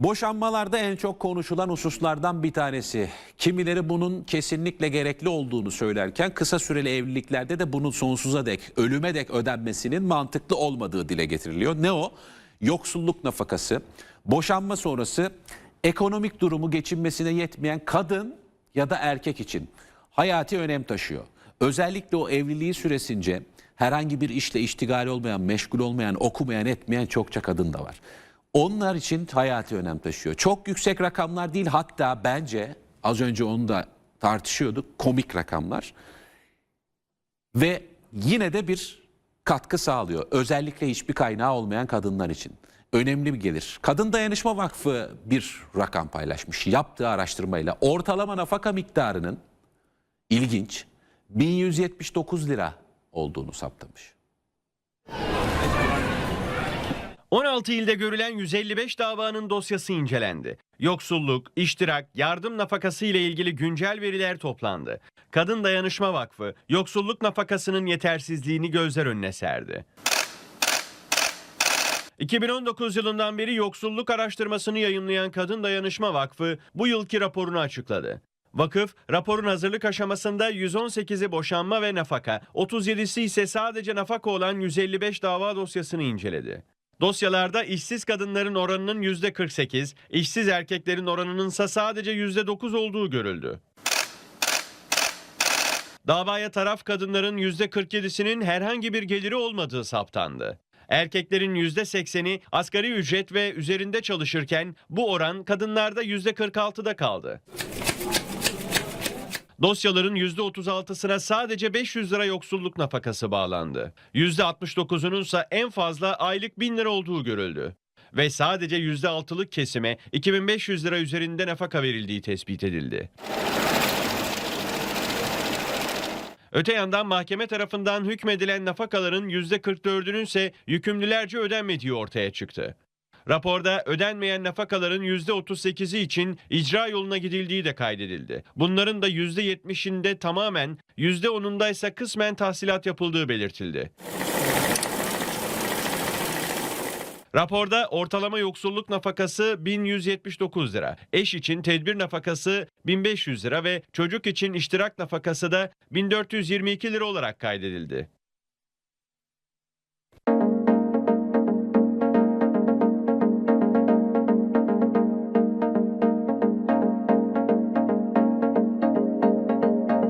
Boşanmalarda en çok konuşulan hususlardan bir tanesi. Kimileri bunun kesinlikle gerekli olduğunu söylerken kısa süreli evliliklerde de bunun sonsuza dek, ölüme dek ödenmesinin mantıklı olmadığı dile getiriliyor. Ne o? Yoksulluk nafakası, boşanma sonrası ekonomik durumu geçinmesine yetmeyen kadın ya da erkek için hayati önem taşıyor. Özellikle o evliliği süresince herhangi bir işle iştigal olmayan, meşgul olmayan, okumayan, etmeyen çokça kadın da var. Onlar için hayati önem taşıyor. Çok yüksek rakamlar değil hatta bence az önce onu da tartışıyorduk komik rakamlar. Ve yine de bir katkı sağlıyor. Özellikle hiçbir kaynağı olmayan kadınlar için. Önemli bir gelir. Kadın Dayanışma Vakfı bir rakam paylaşmış yaptığı araştırmayla. Ortalama nafaka miktarının ilginç 1179 lira olduğunu saptamış. 16 ilde görülen 155 davanın dosyası incelendi. Yoksulluk, iştirak, yardım nafakası ile ilgili güncel veriler toplandı. Kadın Dayanışma Vakfı, yoksulluk nafakasının yetersizliğini gözler önüne serdi. 2019 yılından beri yoksulluk araştırmasını yayınlayan Kadın Dayanışma Vakfı bu yılki raporunu açıkladı. Vakıf, raporun hazırlık aşamasında 118'i boşanma ve nafaka, 37'si ise sadece nafaka olan 155 dava dosyasını inceledi. Dosyalarda işsiz kadınların oranının %48, işsiz erkeklerin oranının ise sadece %9 olduğu görüldü. Davaya taraf kadınların %47'sinin herhangi bir geliri olmadığı saptandı. Erkeklerin %80'i asgari ücret ve üzerinde çalışırken bu oran kadınlarda %46'da kaldı. Dosyaların %36'sına sadece 500 lira yoksulluk nafakası bağlandı. %69'unun ise en fazla aylık 1000 lira olduğu görüldü. Ve sadece %6'lık kesime 2500 lira üzerinde nafaka verildiği tespit edildi. Öte yandan mahkeme tarafından hükmedilen nafakaların %44'ünün ise yükümlülerce ödenmediği ortaya çıktı. Raporda ödenmeyen nafakaların %38'i için icra yoluna gidildiği de kaydedildi. Bunların da %70'inde tamamen, %10'unda ise kısmen tahsilat yapıldığı belirtildi. Raporda ortalama yoksulluk nafakası 1179 lira, eş için tedbir nafakası 1500 lira ve çocuk için iştirak nafakası da 1422 lira olarak kaydedildi.